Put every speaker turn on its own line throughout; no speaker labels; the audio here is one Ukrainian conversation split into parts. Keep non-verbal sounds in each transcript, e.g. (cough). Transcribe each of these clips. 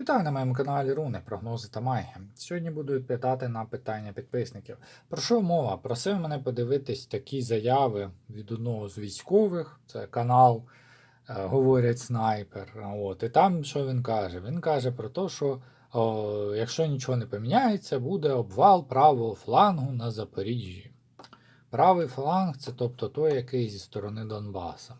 Вітаю на моєму каналі Руни, прогнози та магія. Сьогодні буду відповідати на питання підписників. Про що мова? Просив мене подивитись такі заяви від одного з військових, це канал е, Говорять Снайпер. От, і там що він каже? Він каже про те, що о, якщо нічого не поміняється, буде обвал правого флангу на Запоріжжі. Правий фланг це тобто той, який зі сторони Донбаса.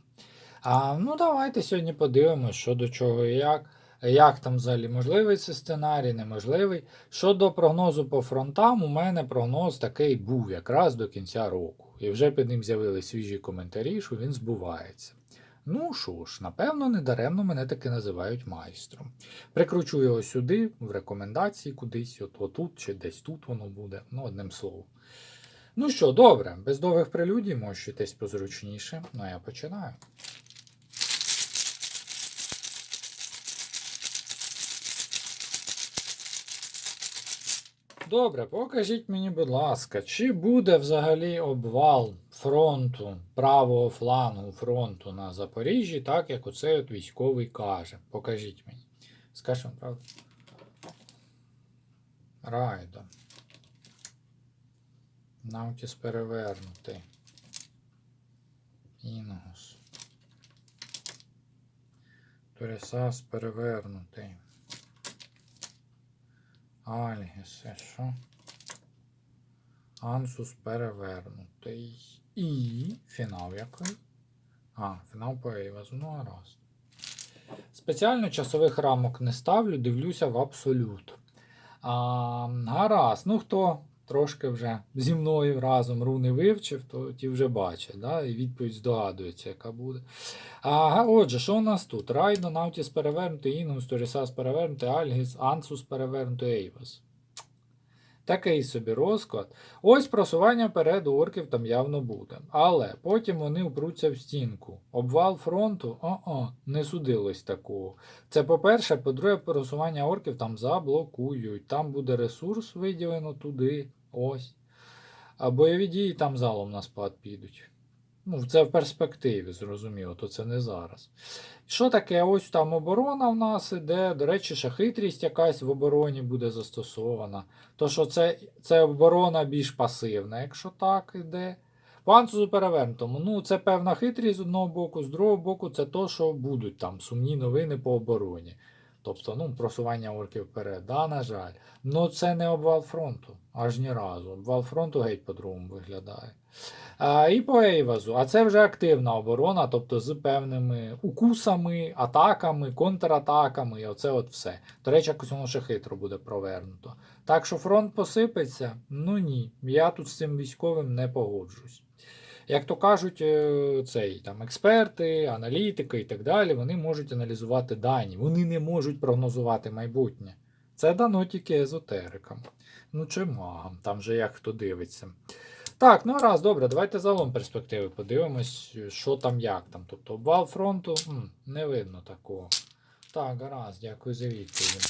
А, ну, давайте сьогодні подивимося, що до чого і як. Як там взагалі можливий цей сценарій, неможливий. Щодо прогнозу по фронтам, у мене прогноз такий був якраз до кінця року. І вже під ним з'явилися свіжі коментарі, що він збувається. Ну що ж, напевно, недаремно мене таки називають майстром. Прикручу його сюди, в рекомендації кудись, от отут чи десь тут воно буде, ну, одним словом. Ну що, добре, без довгих прелюдій, мощитесь позручніше. Ну я починаю. Добре, покажіть мені, будь ласка, чи буде взагалі обвал фронту, правого флангу фронту на Запоріжжі, так як оцей от військовий каже. Покажіть мені. Скажемо, правда? Райдо. Наутіс перевернутий. Інгус. Торісас перевернутий. Альгіс, це що? Ансус перевернутий. І фінал який? А, фінал по Ейвазу, ну гаразд. Спеціально часових рамок не ставлю, дивлюся в абсолют. А, гаразд, ну хто трошки вже зі мною разом руни вивчив, то ті вже бачать, да? і відповідь здогадується, яка буде. Ага, отже, що у нас тут? Райдо, Наутіс перевернутий, Інгус, Торісас перевернутий, Альгіс, Ансус перевернутий, Ейвас. Такий собі розклад. Ось просування вперед орків там явно буде. Але потім вони впруться в стінку. Обвал фронту о-о, не судилось такого. Це по-перше, по-друге, просування орків там заблокують. Там буде ресурс виділено туди. Ось. А бойові дії там залом на спад підуть. Ну, це в перспективі, зрозуміло, то це не зараз. Що таке? Ось там оборона в нас іде. До речі, ще хитрість якась в обороні буде застосована. То що це, це оборона більш пасивна, якщо так іде. По ансузу перевернутому. Ну, це певна хитрість з одного боку, з другого боку, це то, що будуть там сумні новини по обороні. Тобто, ну, просування орків вперед. Да, на жаль. Ну, це не обвал фронту, аж ні разу. Обвал фронту геть по-другому виглядає. А, і по Ейвазу. А це вже активна оборона, тобто з певними укусами, атаками, контратаками, і оце от все. До речі, якось воно ще хитро буде провернуто. Так що фронт посипеться? Ну ні. Я тут з цим військовим не погоджусь. Як то кажуть, е, цей там експерти, аналітики і так далі, вони можуть аналізувати дані, вони не можуть прогнозувати майбутнє. Це дано тільки езотерикам. Ну чи магам, там же як хто дивиться. Так, ну раз, добре, давайте загалом перспективи подивимось, що там, як там. Тобто обвал фронту м, не видно такого. Так, гаразд, дякую за відповідь.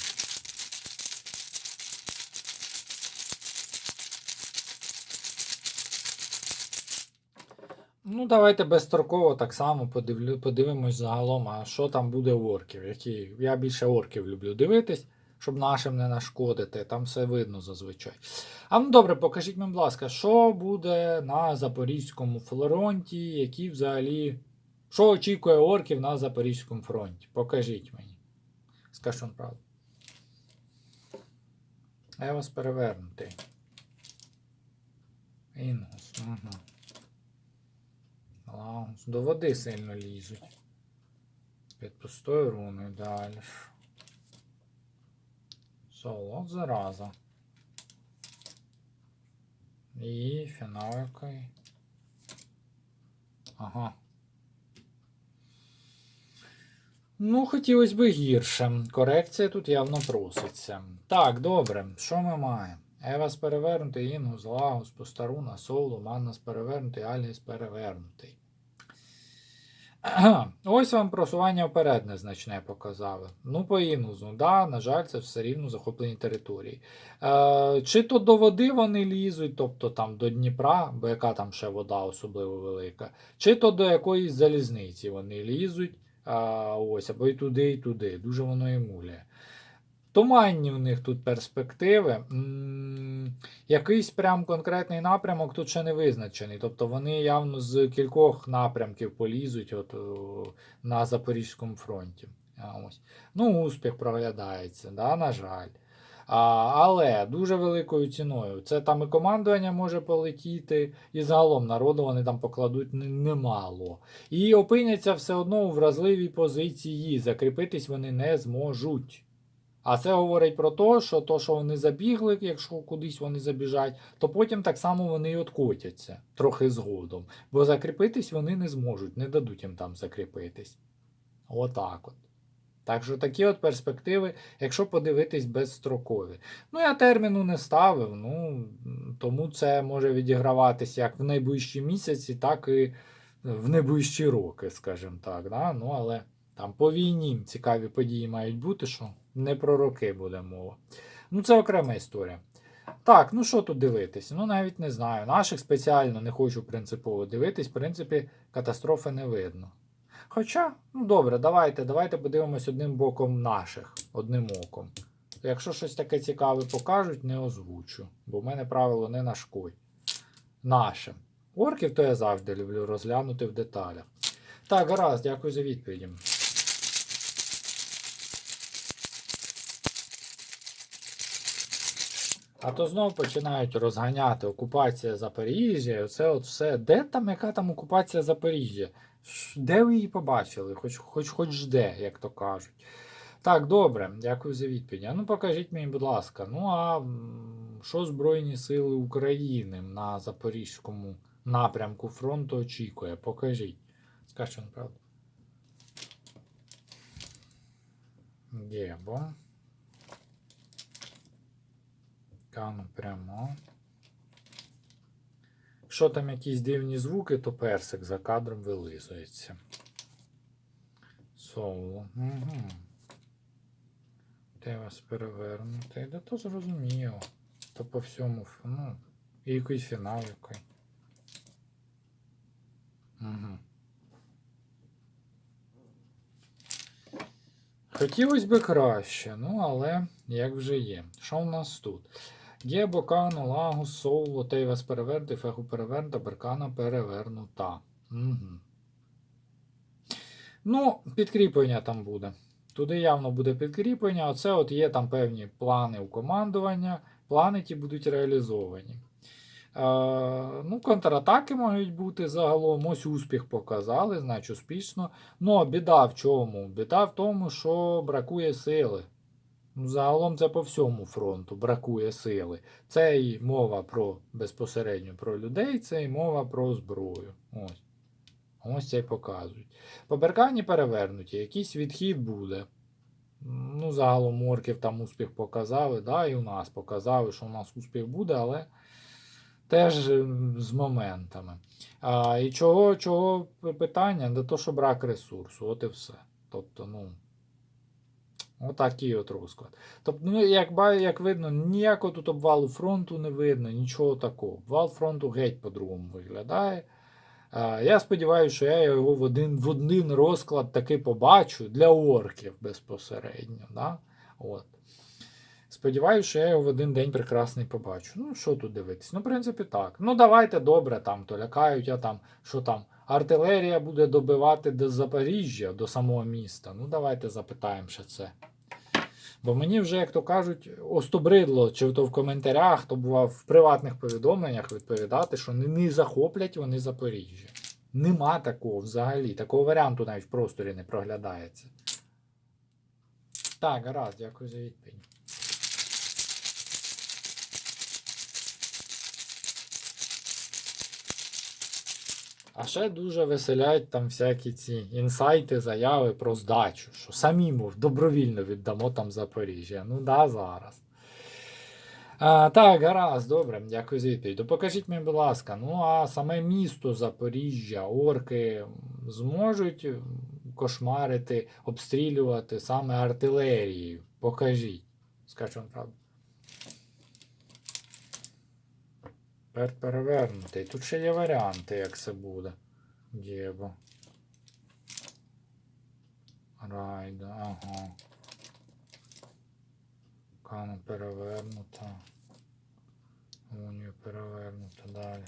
Ну, давайте безстроково так само подивлю, подивимось загалом, а що там буде у орків. Які... Я більше орків люблю дивитись, щоб нашим не нашкодити. Там все видно зазвичай. А ну добре, покажіть мені, будь ласка, що буде на Запорізькому фронті, які взагалі. Що очікує орків на Запорізькому фронті? Покажіть мені. Скажу вам правду. Я вас перевернутий. Інгус. Угу. До води сильно лізуть. Під пустою руною далі. Соло, от зараза. І фінал який. Ага. Ну, хотілося б гірше. Корекція тут явно проситься. Так, добре. Що ми маємо? Евас перевернутий, Інгус, Лагус, Постаруна, Соло, Маннас перевернутий, Альгіс перевернутий. (clears throat) Ось вам просування вперед незначне показали. Ну, по Інгузу, да, на жаль, це все рівно захоплені території. Е, Чи то до води вони лізуть, тобто там до Дніпра, бо яка там ще вода особливо велика, чи то до якоїсь залізниці вони лізуть. А, ось, або і туди, і туди. Дуже воно і муляє. Туманні у них тут перспективи. Якийсь прям конкретний напрямок тут ще не визначений. Тобто вони явно з кількох напрямків полізуть от, на Запорізькому фронті. Ось. Ну, успіх проглядається, да, на жаль. А, але дуже великою ціною. Це там і командування може полетіти, і загалом народу вони там покладуть немало. І опиняться все одно у вразливій позиції. Закріпитись вони не зможуть. А це говорить про те, що то, що вони забігли, якщо кудись вони забіжать, то потім так само вони і откотяться трохи згодом. Бо закріпитись вони не зможуть, не дадуть їм там закріпитись. Отак от. Так що такі от перспективи, якщо подивитись безстрокові. Ну, я терміну не ставив, ну тому це може відіграватися як в найближчі місяці, так і в найближчі роки, скажімо так. Да? Ну, але там по війні цікаві події мають бути, що не про роки буде мова. Ну, це окрема історія. Так, ну що тут дивитись? Ну, навіть не знаю. Наших спеціально не хочу принципово дивитись. В принципі, катастрофи не видно. Хоча, ну добре, давайте, давайте подивимось одним боком наших, одним оком. Якщо щось таке цікаве покажуть, не озвучу, бо в мене правило не нашкодь. Нашим. Орків то я завжди люблю розглянути в деталях. Так, гаразд, дякую за відповіді. А то знов починають розганяти окупація Запоріжжя, оце от все. Де там, яка там окупація Запоріжжя? Де ви її побачили? Хоч, хоч, хоч де, як то кажуть. Так, добре, дякую за відповідь. Ну покажіть мені, будь ласка, ну а що Збройні Сили України на Запорізькому напрямку фронту очікує? Покажіть. Скажіть, вам правду. Гебо. Кану прямо. Якщо там якісь дивні звуки, то персик за кадром вилизується. Соло. Угу. Де вас перевернути? Да то зрозуміло. То по всьому, ну, і якийсь фінал який. Угу. Хотілося б краще, ну але як вже є. Що в нас тут? Є Бокану, Лагус, Соло, Тейвас перевернути, Феху перевернута, Беркана перевернута. Угу. Ну, підкріплення там буде. Туди явно буде підкріплення. Оце от є там певні плани у командування. Плани ті будуть реалізовані. Е, ну, контратаки можуть бути загалом. Ось успіх показали, значить успішно. Ну, біда в чому? Біда в тому, що бракує сили. Загалом це по всьому фронту бракує сили. Це і мова про безпосередньо про людей, це і мова про зброю. Ось. Ось це й показують. По Беркані перевернуті, якийсь відхід буде. Ну, загалом орків там успіх показали, да, і у нас показали, що у нас успіх буде, але теж з моментами. А, і чого, чого питання? До того, що брак ресурсу, от і все. Тобто, ну. Отакий от розклад. Тобто, ну, як, як видно, ніякого тут обвалу фронту не видно, нічого такого. Обвал фронту геть по-другому виглядає. Е, я сподіваюся, що я його в один, в один розклад таки побачу для орків безпосередньо. Да? От. Сподіваюся, що я його в один день прекрасний побачу. Ну, що тут дивитись? Ну, в принципі, так. Ну, давайте добре, там, то лякають, а там, що там, артилерія буде добивати до Запоріжжя, до самого міста. Ну, давайте запитаємо ще це. Бо мені вже, як то кажуть, остобридло, чи то в коментарях, то бував в приватних повідомленнях відповідати, що не захоплять вони Запоріжжя. Нема такого взагалі. Такого варіанту навіть в просторі не проглядається. Так, гаразд, дякую за відповідь. А ще дуже веселять там всякі ці інсайти, заяви про здачу, що самі, мов, добровільно віддамо там Запоріжжя. Ну да, зараз. А, так, гаразд, добре, дякую за відповідь. Покажіть мені, будь ласка, ну а саме місто Запоріжжя, орки зможуть кошмарити, обстрілювати саме артилерією. Покажіть. Скажу вам правду. Тепер перевернутий. Тут ще є варіанти, як це буде. Дєбо. Райда, ага. Кану перевернута. Унію перевернута далі.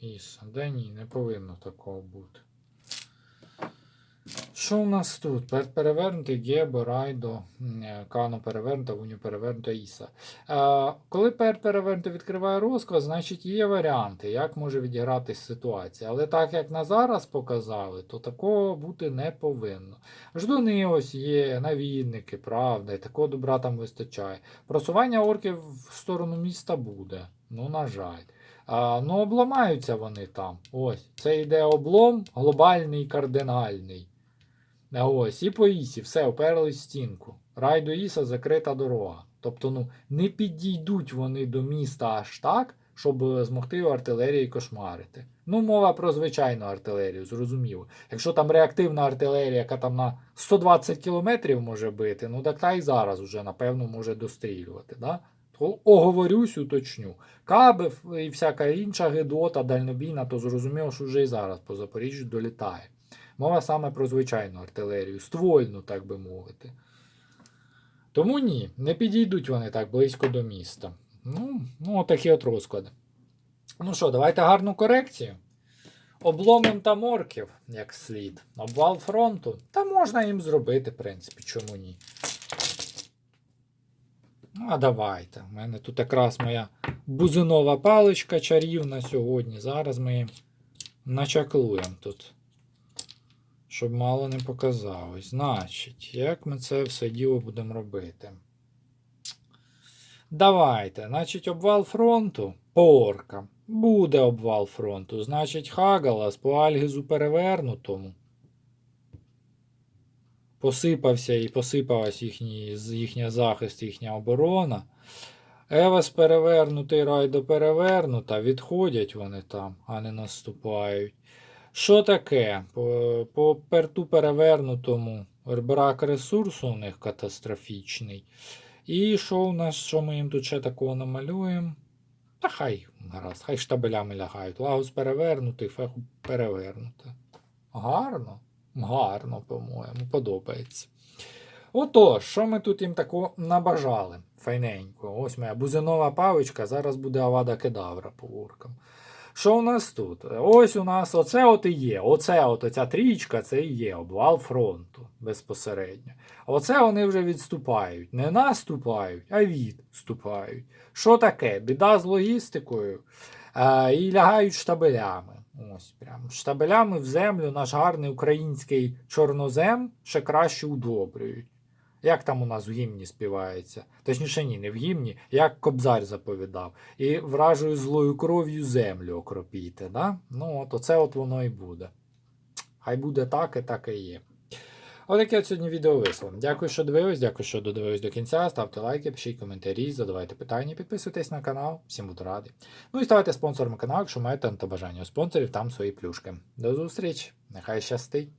Іса. Де ні, не повинно такого бути. Що у нас тут? Пер- Перевернутий Гебо, Райдо, е, Кано перевернута, Уню перевернута Іса. Коли пер перевернуто відкриває розклад, значить є варіанти, як може відігратись ситуація. Але так як на зараз показали, то такого бути не повинно. Ждуни ось є, навідники, правда, і такого добра там вистачає. Просування орків в сторону міста буде. Ну, на жаль. А, ну, обламаються вони там. Ось. Це йде облом глобальний кардинальний. А ось, і по Ісі, все, оперлись в стінку. Рай до Іса закрита дорога. Тобто, ну, не підійдуть вони до міста аж так, щоб е, змогти артилерії кошмарити. Ну, мова про звичайну артилерію, зрозуміло. Якщо там реактивна артилерія, яка там на 120 кілометрів може бити, ну так та і зараз уже, напевно, може дострілювати. Да? Оговорюсь, уточню. Каби і всяка інша гидота, дальнобійна, то зрозуміло, що вже і зараз по Запоріжжю долітає. Мова саме про звичайну артилерію, ствольну, так би мовити. Тому ні, не підійдуть вони так близько до міста. Ну, ну отакі от розклади. Ну що, давайте гарну корекцію. Обломим там орків, як слід. Обвал фронту. Та можна їм зробити, в принципі, чому ні. Ну, а давайте. У мене тут якраз моя бузинова паличка чарівна сьогодні. Зараз ми їм начаклуємо тут. Щоб мало не показалось. Значить, як ми це все діло будемо робити? Давайте. Значить, обвал фронту по оркам. Буде обвал фронту. Значить, Хагалас по Альгізу перевернутому. Посипався і посипалась їхній, їхня захист, їхня оборона. Евес перевернутий, Райдо перевернута. Відходять вони там, а не наступають. Що таке? По, перту перевернутому брак ресурсу у них катастрофічний. І що у нас, що ми їм тут ще такого намалюємо? Та хай гаразд, хай штабелями лягають. Лагус перевернутий, феху перевернута. Гарно? Гарно, по-моєму, подобається. Отож, що ми тут їм тако набажали? Файненько. Ось моя бузинова павичка, зараз буде авада кедавра по уркам. Що у нас тут? Ось у нас оце от і є. Оце от оця трічка, це і є обвал фронту безпосередньо. Оце вони вже відступають. Не наступають, а відступають. Що таке? Біда з логістикою. Е, і лягають штабелями. Ось прям. Штабелями в землю наш гарний український чорнозем ще краще удобрюють. Як там у нас в гімні співається? Точніше, ні, не в гімні, як Кобзар заповідав. І вражою злою кров'ю землю окропійте. Да? Ну, от оце от воно і буде. Хай буде так і так і є. Отаке от сьогодні відео вийшло. Дякую, що дивились, дякую, що додивились до кінця. Ставте лайки, пишіть коментарі, задавайте питання, підписуйтесь на канал. Всім буду радий. Ну і ставайте спонсором каналу, якщо маєте бажання у спонсорів, там свої плюшки. До зустрічі! Нехай щастить!